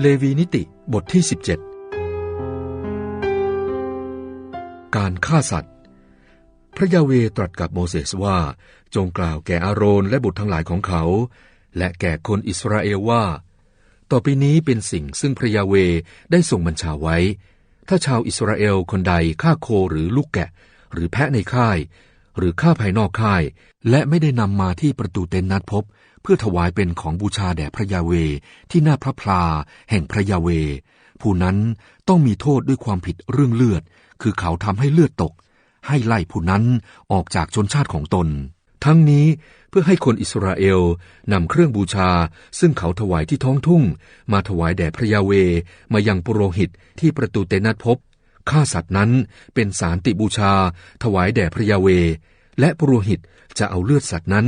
เลวีนิติบทที่ 17 การฆ่าสัตว์ พระยาเวตรัสกับโมเสสว่า จงกล่าวแก่อาโรนและบุตรทั้งหลายของเขา และแก่คนอิสราเอลว่า ต่อไปนี้เป็นสิ่งซึ่งพระยาเวได้ส่งบัญชาไว้ ถ้าชาวอิสราเอลคนใดฆ่าโคหรือลูกแกะ หรือแพะในค่าย หรือฆ่าภายนอกค่าย และไม่ได้นำมาที่ประตูเต็นท์นัดพบ เพื่อถวายเป็นของบูชาแด่พระยาเวที่หน้าพระพลาแห่งพระยาเว ผู้นั้นต้องมีโทษด้วยความผิดเรื่องเลือด คือเขาทำให้เลือดตก ให้ไล่ผู้นั้นออกจากชนชาติของตน ทั้งนี้เพื่อให้คนอิสราเอลนำเครื่องบูชา ซึ่งเขาถวายที่ท้องทุ่ง มาถวายแด่พระยาเวมายังปุโรหิตที่ประตูเตนัดพบฆ่าสัตว์นั้นเป็นสารติบูชา ถวายแด่พระยาเว และปุโรหิตจะเอาเลือดสัตว์นั้น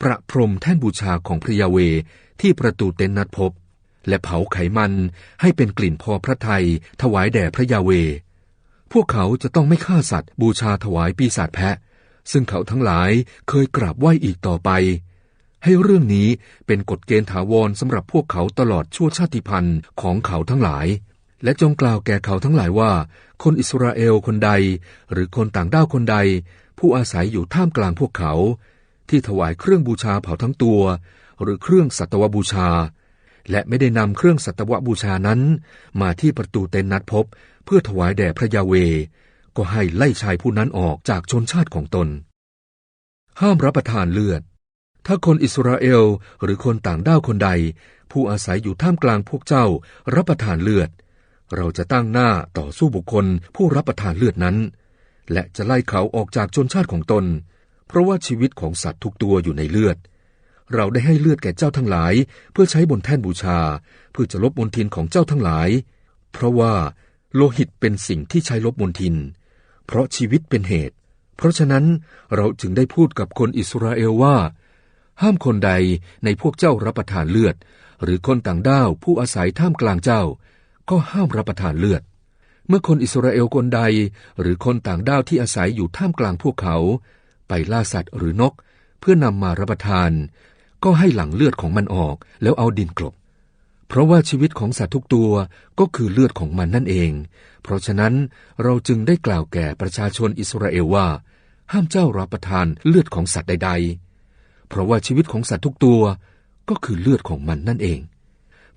ประพรมแท่นบูชาของพระยาเวที่ประตูเต็นท์นัดพบ และเผาไขมันให้เป็นกลิ่นพอพระทัยถวายแด่พระยาเว พวกเขาจะต้องไม่ฆ่าสัตว์บูชาถวายปีศาจแพะ ซึ่งเขาทั้งหลายเคยกราบไหว้อีกต่อไป ให้เรื่องนี้เป็นกฎเกณฑ์ถาวรสำหรับพวกเขาตลอดชั่วชาติพันธุ์ของเขาทั้งหลายและจงกล่าวแก่เขาทั้งหลายว่า คนอิสราเอลคนใด หรือคนต่างด้าวคนใด ผู้อาศัยอยู่ท่ามกลางพวกเขา ที่ถวายเครื่องบูชาเผาทั้งตัว หรือเครื่องสัตวบูชา และไม่ได้นำเครื่องสัตวบูชานั้น มาที่ประตูเต็นท์นัดพบ เพื่อถวายแด่พระยาเว ก็ให้ไล่ชายผู้นั้นออกจากชนชาติของตน ห้ามรับประทานเลือด ถ้าคนอิสราเอลหรือคนต่างด้าวคนใด ผู้อาศัยอยู่ท่ามกลางพวกเจ้า รับประทานเลือด เราจะตั้งหน้าต่อสู้บุคคลผู้รับประทานเลือดนั้น และจะไล่เขาออกจากชนชาติของตน เพราะว่าชีวิตของสัตว์ทุกตัวอยู่ในเลือด เราได้ให้เลือดแก่เจ้าทั้งหลาย เพื่อใช้บนแท่นบูชา เพื่อจะลบมนทินของเจ้าทั้งหลาย เพราะว่าโลหิตเป็นสิ่งที่ใช้ลบมนทิน เพราะชีวิตเป็นเหตุ เพราะฉะนั้นเราจึงได้พูดกับคนอิสราเอลว่า ห้ามคนใดในพวกเจ้ารับประทานเลือด หรือคนต่างด้าวผู้อาศัยท่ามกลางเจ้า ก็ห้ามรับประทานเลือดเมื่อคนอิสราเอลคนใด หรือคนต่างด้าวที่อาศัยอยู่ท่ามกลางพวกเขา ไปล่าสัตว์หรือนก เพื่อนำมารับประทาน ก็ให้หลั่งเลือดของมันออกแล้วเอาดินกลบ เพราะว่าชีวิตของสัตว์ทุกตัวก็คือเลือดของมันนั่นเอง เพราะฉะนั้นเราจึงได้กล่าวแก่ประชาชนอิสราเอลว่า ห้ามเจ้ารับประทานเลือดของสัตว์ใด ๆ เพราะว่าชีวิตของสัตว์ทุกตัวก็คือเลือดของมันนั่นเอง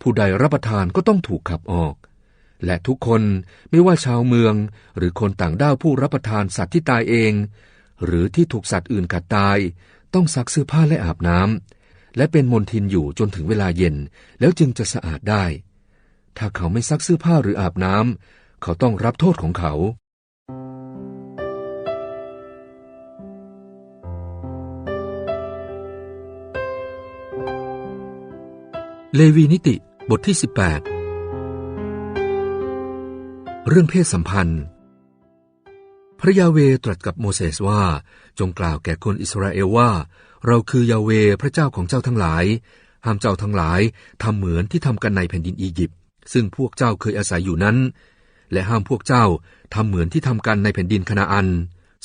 ผู้ใดรับประทานก็ต้องถูกขับออกและทุกคนไม่ว่าชาวเมืองหรือคนต่างด้าวผู้รับประทานสัตว์ที่ตายเอง หรือที่ถูกสัตว์อื่นกัดตาย ต้องซักเสื้อผ้าและอาบน้ำและเป็นมนทินอยู่จนถึงเวลาเย็น แล้วจึงจะสะอาดได้ ถ้าเขาไม่ซักเสื้อผ้าหรืออาบน้ำเขาต้องรับโทษของเขาเลวีนิติบทที่ 18 เรื่องเพศสัมพันธ์ พระยาเวตรัสกับโมเสสว่า จงกล่าวแก่คนอิสราเอลว่า เราคือยาเวพระเจ้าของเจ้าทั้งหลาย ห้ามเจ้าทั้งหลายทำเหมือนที่ทำกันในแผ่นดินอียิปต์ซึ่งพวกเจ้าเคยอาศัยอยู่นั้น และห้ามพวกเจ้าทำเหมือนที่ทำกันในแผ่นดินคณาอัน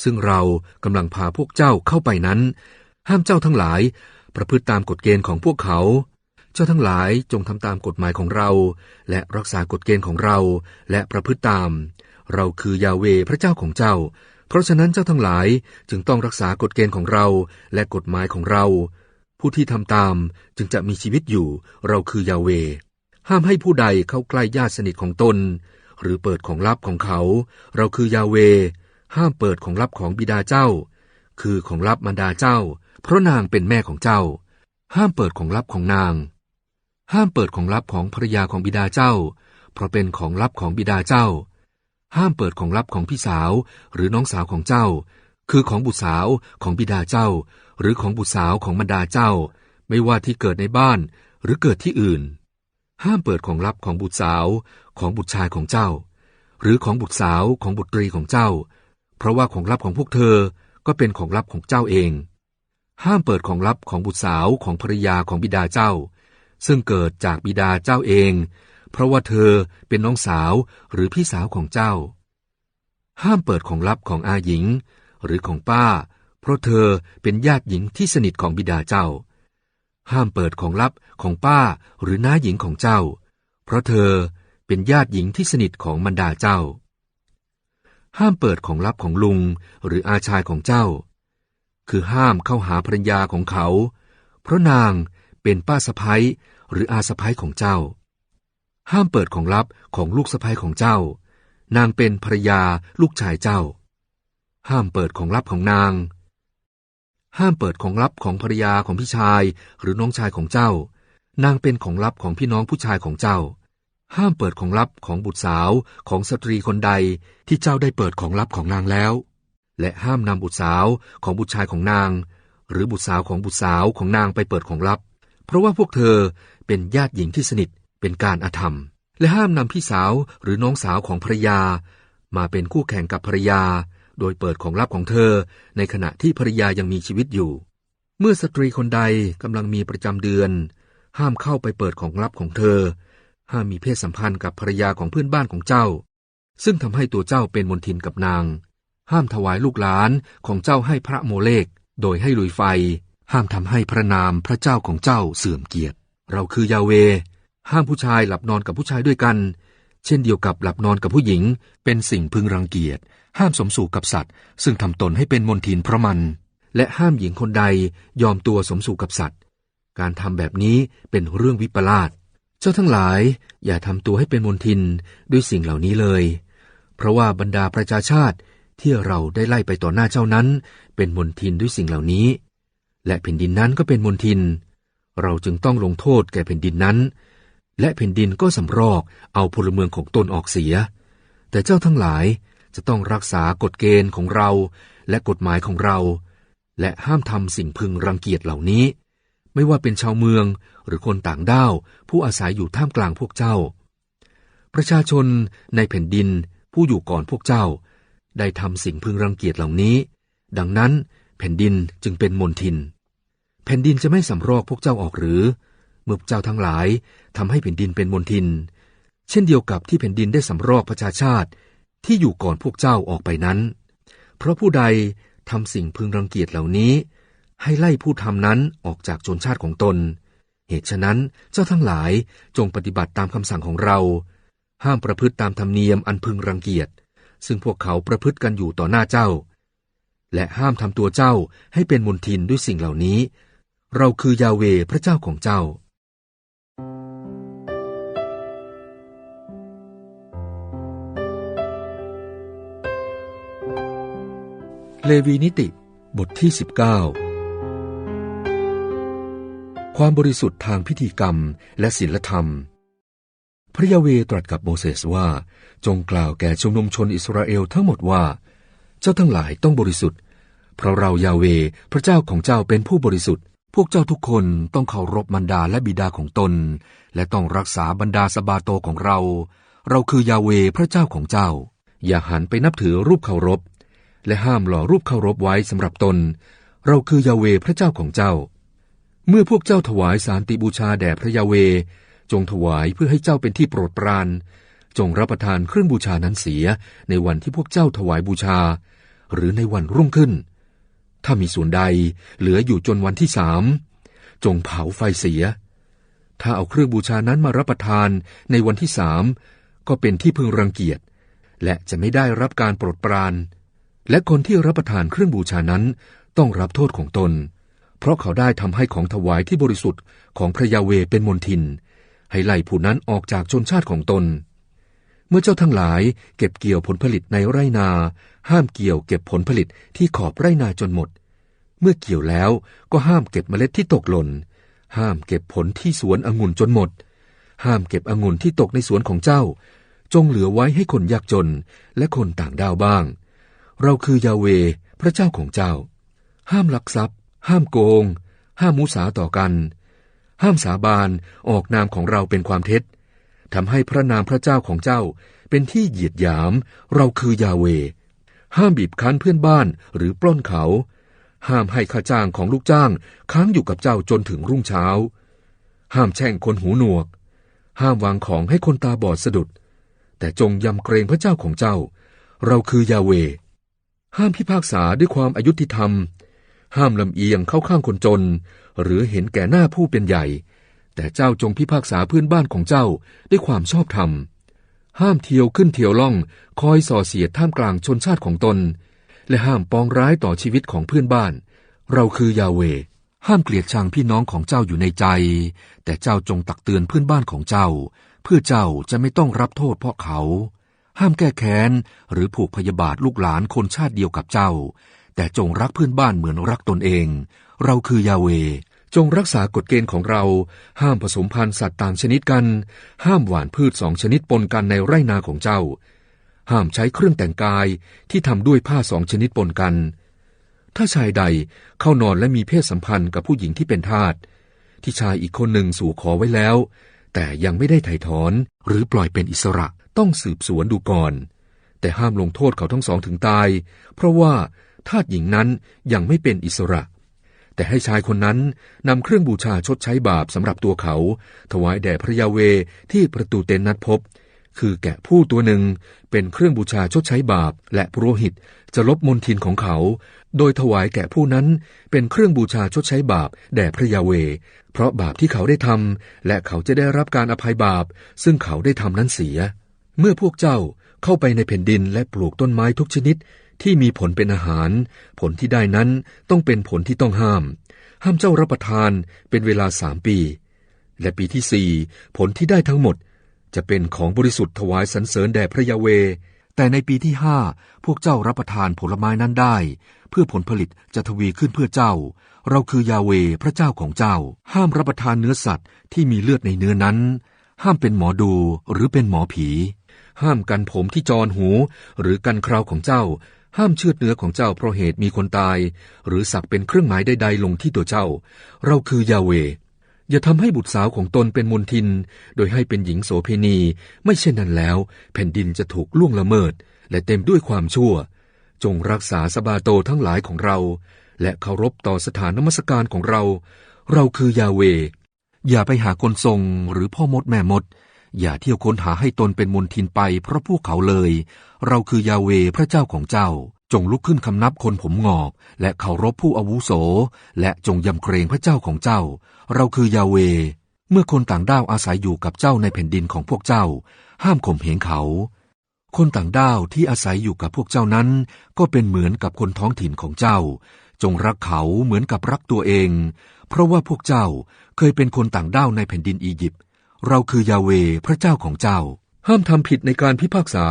ซึ่งเรากำลังพาพวกเจ้าเข้าไปนั้น ห้ามเจ้าทั้งหลาย ประพฤติตามกฎเกณฑ์ของพวกเขา เจ้าทั้งหลายจงทำตามกฎหมายของเรา และรักษากฎเกณฑ์ของเรา และประพฤติตาม เราคือยาเวพระเจ้าของเจ้า เพราะฉะนั้นเจ้าทั้งหลายจึงต้องรักษากฎเกณฑ์ของเราและกฎหมายของเรา ผู้ที่ทำตามจึงจะมีชีวิตอยู่ เราคือยาเว ห้ามให้ผู้ใดเข้าใกล้ญาติสนิทของตน หรือเปิดของลับของเขา เราคือยาเว ห้ามเปิดของลับของบิดาเจ้า คือของลับมารดาเจ้า เพราะนางเป็นแม่ของเจ้า ห้ามเปิดของลับของนาง ห้ามเปิดของลับของภรรยาของบิดาเจ้า เพราะเป็นของลับของบิดาเจ้า ห้ามเปิดของลับของพี่สาว หรือน้องสาวของเจ้า คือของบุตรสาวของบิดาเจ้า หรือของบุตรสาวของบรรดาเจ้า ไม่ว่าที่เกิดในบ้าน หรือเกิดที่อื่น ห้ามเปิดของลับของบุตรสาวของบุตรชายของเจ้า หรือของบุตรสาวของบุตรีของเจ้า เพราะว่าของลับของพวกเธอก็เป็นของลับของเจ้าเอง ห้ามเปิดของลับของบุตรสาวของภรรยาของบิดาเจ้า ซึ่งเกิดจากบิดาเจ้าเอง เพราะว่าเธอเป็นน้องสาวหรือพี่สาวของเจ้า ห้ามเปิดของลับของอาหญิง หรือของป้า เพราะเธอเป็นญาติหญิงที่สนิทของบิดาเจ้า ห้ามเปิดของลับของป้าหรือน้าหญิงของเจ้า เพราะเธอเป็นญาติหญิงที่สนิทของบรรดาเจ้า ห้ามเปิดของลับของลุงหรืออาชายของเจ้า คือห้ามเข้าหาภรรยาของเขา เพราะนางเป็นป้าสะพ้ยหรืออาสะพ้ยของเจ้า ห้ามเปิดของลับของลูกสะพ้ยของเจ้า นางเป็นภรรยาลูกชายเจ้า ห้ามเปิดของลับของนาง ห้ามเปิดของลับของภรรยาของพี่ชายหรือน้องชายของเจ้า นางเป็นของลับของพี่น้องผู้ชายของเจ้า ห้ามเปิดของลับของบุตรสาวของสตรีคนใดที่เจ้าได้เปิดของลับของนางแล้ว และห้ามนำบุตรสาวของบุตรชายของนาง หรือบุตรสาวของบุตรสาวของนางไปเปิดของลับ เพราะว่าพวกเธอเป็นญาติหญิงที่สนิท เป็นการอาธรรม และห้ามนำพี่สาวหรือน้องสาวของภรยา มาเป็นคู่แข่งกับภรยา โดยเปิดของลับของเธอ ในขณะที่ภรยายังมีชีวิตอยู่ เมื่อสตรีคนใดกำลังมีประจำเดือน ห้ามเข้าไปเปิดของลับของเธอ ห้ามมีเพศสัมพันธ์กับภรรยาของเพื่อนบ้านของเจ้า ซึ่งทำให้ตัวเจ้าเป็นมนทินกับนาง ห้ามถวายลูกหลานของเจ้าให้พระโมเลก โดยให้ลุยไฟห้ามทำให้พระนามพระเจ้าของเจ้าเสื่อมเกียรติ เราคือยาเว ห้ามผู้ชายหลับนอนกับผู้ชายด้วยกัน เช่นเดียวกับหลับนอนกับผู้หญิง เป็นสิ่งพึงรังเกียจ ห้ามสมสู่กับสัตว์ ซึ่งทำตนให้เป็นมนทินเพราะมัน และห้ามหญิงคนใดยอมตัวสมสู่กับสัตว์ การทำแบบนี้เป็นเรื่องวิปลาสเจ้าทั้งหลายอย่าทำตัวให้เป็นมนทินด้วยสิ่งเหล่านี้เลย เพราะว่าบรรดาประชาชาติที่เราได้ไล่ไปต่อหน้าเจ้านั้น เป็นมนทินด้วยสิ่งเหล่านี้ และแผ่นดินนั้นก็เป็นมนทิน เราจึงต้องลงโทษแก่แผ่นดินนั้น และแผ่นดินก็สำรอกเอาพลเมืองของตนออกเสีย แต่เจ้าทั้งหลายจะต้องรักษากฎเกณฑ์ของเรา และกฎหมายของเรา และห้ามทำสิ่งพึงรังเกียจเหล่านี้ ไม่ว่าเป็นชาวเมืองหรือคนต่างด้าวผู้อาศัยอยู่ท่ามกลางพวกเจ้า ประชาชนในแผ่นดินผู้อยู่ก่อนพวกเจ้า ได้ทำสิ่งพึงรังเกียจเหล่านี้ ดังนั้นแผ่นดินจึงเป็นมนทิน แผ่นดินจะไม่สำรอกพวกเจ้าออกหรือ เมื่อเจ้าทั้งหลายทำให้แผ่นดินเป็นมนทิน เช่นเดียวกับที่แผ่นดินได้สำรอกประชาชาติที่อยู่ก่อนพวกเจ้าออกไปนั้น เพราะผู้ใดทำสิ่งพึงรังเกียจเหล่านี้ ให้ไล่ผู้ทำนั้นออกจากชนชาติของตน เหตุฉะนั้นเจ้าทั้งหลายจงปฏิบัติตามคำสั่งของเรา ห้ามประพฤติตามธรรมเนียมอันพึงรังเกียจ ซึ่งพวกเขาประพฤติกันอยู่ต่อหน้าเจ้า และห้ามทำตัวเจ้าให้เป็นมนทินด้วยสิ่งเหล่านี้ เราคือยาเวพระเจ้าของเจ้า เลวีนิติบทที่ 19 ความบริสุทธิ์ทางพิธีกรรมและศีลธรรม พระยาเวตรัสกับโมเสสว่า จงกล่าวแก่ชุมนุมชนอิสราเอลทั้งหมดว่า เจ้าทั้งหลายต้องบริสุทธิ์ เพราะเรายาเวพระเจ้าของเจ้าเป็นผู้บริสุทธิ์ พวกเจ้าทุกคนต้องเคารพบรรดาและบิดาของตน และต้องรักษาบรรดาสบาโตของเรา เราคือยาเวพระเจ้าของเจ้า อย่าหันไปนับถือรูปเคารพ และห้ามหล่อรูปเคารพไว้สำหรับตน เราคือยาเวพระเจ้าของเจ้า เมื่อพวกเจ้าถวายสารติบูชาแด่พระยาเว จงถวายเพื่อให้เจ้าเป็นที่โปรดปราน จงรับประทานเครื่องบูชานั้นเสียในวันที่พวกเจ้าถวายบูชา หรือในวันรุ่งขึ้น ถ้ามีส่วนใดเหลืออยู่จนวันที่สามจงเผาไฟเสีย ถ้าเอาเครื่องบูชานั้นมารับประทานในวันที่สามก็เป็นที่พึงรังเกียจและจะไม่ได้รับการโปรดปราน และคนที่รับประทานเครื่องบูชานั้นต้องรับโทษของตน เพราะเขาได้ทำให้ของถวายที่บริสุทธิ์ของพระยาเวเป็นมนทิน ให้ไล่ผู้นั้นออกจากชนชาติของตน เมื่อเจ้าทั้งหลายเก็บเกี่ยวผลผลิตในไร่นา ห้ามเกี่ยวเก็บผลผลิตที่ขอบไร่นาจนหมด เมื่อเกี่ยวแล้วก็ห้ามเก็บเมล็ดที่ตกหล่น ห้ามเก็บผลที่สวนองุ่นจนหมด ห้ามเก็บองุ่นที่ตกในสวนของเจ้า จงเหลือไว้ให้คนยากจนและคนต่างดาวบ้าง เราคือยาเว พระเจ้าของเจ้า ห้ามลักทรัพย์ ห้ามโกง ห้ามมุสาต่อกัน ห้ามสาบานออกนามของเราเป็นความเท็จทำให้พระนามพระเจ้าของเจ้าเป็นที่เหยียดหยาม เราคือยาเว ห้ามบีบคั้นเพื่อนบ้านหรือปล้นเขา ห้ามให้ค่าจ้างของลูกจ้างค้างอยู่กับเจ้าจนถึงรุ่งเช้า ห้ามแช่งคนหูหนวก ห้ามวางของให้คนตาบอดสะดุด แต่จงยำเกรงพระเจ้าของเจ้า เราคือยาเว ห้ามพิพากษาด้วยความอายุติธรรม ห้ามลำเอียงเข้าข้างคนจน หรือเห็นแก่หน้าผู้เป็นใหญ่ แต่เจ้าจงพิพากษาเพื่อนบ้านของเจ้าด้วยความชอบธรรม ห้ามเที่ยวขึ้นเที่ยวล่อง คอยส่อเสียดท่ามกลางชนชาติของตน และห้ามปองร้ายต่อชีวิตของเพื่อนบ้าน เราคือยาเว ห้ามเกลียดชังพี่น้องของเจ้าอยู่ในใจ แต่เจ้าจงตักเตือนเพื่อนบ้านของเจ้า เพื่อเจ้าจะไม่ต้องรับโทษเพราะเขา ห้ามแก้แค้นหรือผูกพยาบาทลูกหลานคนชาติเดียวกับเจ้า แต่จงรักเพื่อนบ้านเหมือนรักตนเอง เราคือยาเว จงรักษากฎเกณฑ์ของเรา ห้ามผสมพันธุ์สัตว์ต่างชนิดกัน ห้ามหว่านพืชสองชนิดปนกันในไร่นาของเจ้า ห้ามใช้เครื่องแต่งกายที่ทำด้วยผ้าสองชนิดปนกัน ถ้าชายใดเข้านอนและมีเพศสัมพันธ์กับผู้หญิงที่เป็นทาสที่ชายอีกคนหนึ่งสู่ขอไว้แล้ว แต่ยังไม่ได้ไถ่ถอนหรือปล่อยเป็นอิสระต้องสืบสวนดูก่อน แต่ห้ามลงโทษเขาทั้งสองถึงตาย เพราะว่าทาสหญิงนั้นยังไม่เป็นอิสระ แต่ให้ชายคนนั้นนำเครื่องบูชาชดใช้บาปสำหรับตัวเขา ถวายแด่พระยาเวที่ประตูเต็นท์นัดพบ คือแกะผู้ตัวหนึ่งเป็นเครื่องบูชาชดใช้บาป และปุโรหิตจะลบมนทินของเขา โดยถวายแกะผู้นั้นเป็นเครื่องบูชาชดใช้บาปแด่พระยาเว เพราะบาปที่เขาได้ทำและเขาจะได้รับการอภัยบาป ซึ่งเขาได้ทำนั้นเสีย เมื่อพวกเจ้าเข้าไปในแผ่นดินและปลูกต้นไม้ทุกชนิดที่มีผลเป็นอาหาร ผลที่ได้นั้นต้องเป็นผลที่ต้องห้าม ห้ามเจ้ารับประทานเป็นเวลาสามปี และปีที่สี่ผลที่ได้ทั้งหมด จะเป็นของบริสุทธิ์ถวายสรรเสริญแด่พระยาเว แต่ในปีที่ห้าพวกเจ้ารับประทานผลไม้นั้นได้ เพื่อผลผลิตจะทวีขึ้นเพื่อเจ้า เราคือยาเวพระเจ้าของเจ้า ห้ามรับประทานเนื้อสัตว์ที่มีเลือดในเนื้อนั้น ห้ามเป็นหมอดูหรือเป็นหมอผี ห้ามกันผมที่จรหู หรือกันคราวของเจ้า ห้ามเชือดเนื้อของเจ้าเพราะเหตุมีคนตาย หรือสักเป็นเครื่องหมายใดๆลงที่ตัวเจ้า เราคือยาเว อย่าทำให้บุตรสาวของตนเป็นมนทิน โดยให้เป็นหญิงโสเพณี ไม่เช่นนั้นแล้ว แผ่นดินจะถูกล่วงละเมิด และเต็มด้วยความชั่ว จงรักษาสบาโตทั้งหลายของเรา และเคารพต่อสถานนมัสการของเรา เราคือยาเว อย่าไปหาคนทรงหรือพ่อมดแม่มด อย่าเที่ยวค้นหาให้ตนเป็นมนทินไปเพราะพวกเขาเลย เราคือยาเวพระเจ้าของเจ้า จงลุกขึ้นคำนับคนผมงอกและเคารพผู้อาวุโส และจงยำเกรงพระเจ้าของเจ้า เราคือยาเว เมื่อคนต่างด้าวอาศัยอยู่กับเจ้าในแผ่นดินของพวกเจ้า ห้ามข่มเหงเขา คนต่างด้าวที่อาศัยอยู่กับพวกเจ้านั้น ก็เป็นเหมือนกับคนท้องถิ่นของเจ้า จงรักเขาเหมือนกับรักตัวเอง เพราะว่าพวกเจ้าเคยเป็นคนต่างด้าวในแผ่นดินอียิปต์เราคือยาเวพระเจ้าของเจ้า ห้ามทำผิดในการพิพากษา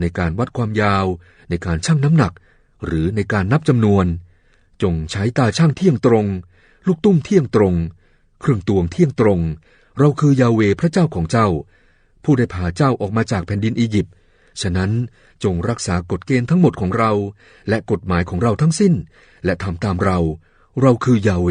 ในการวัดความยาว ในการชั่งน้ำหนัก หรือในการนับจำนวน จงใช้ตาช่างเที่ยงตรง ลูกตุ้มเที่ยงตรง เครื่องตวงเที่ยงตรง เราคือยาเวพระเจ้าของเจ้า ผู้ได้พาเจ้าออกมาจากแผ่นดินอียิปต์ฉะนั้นจงรักษากฎเกณฑ์ทั้งหมดของเรา และกฎหมายของเราทั้งสิ้น และทำตามเรา เราคือยาเว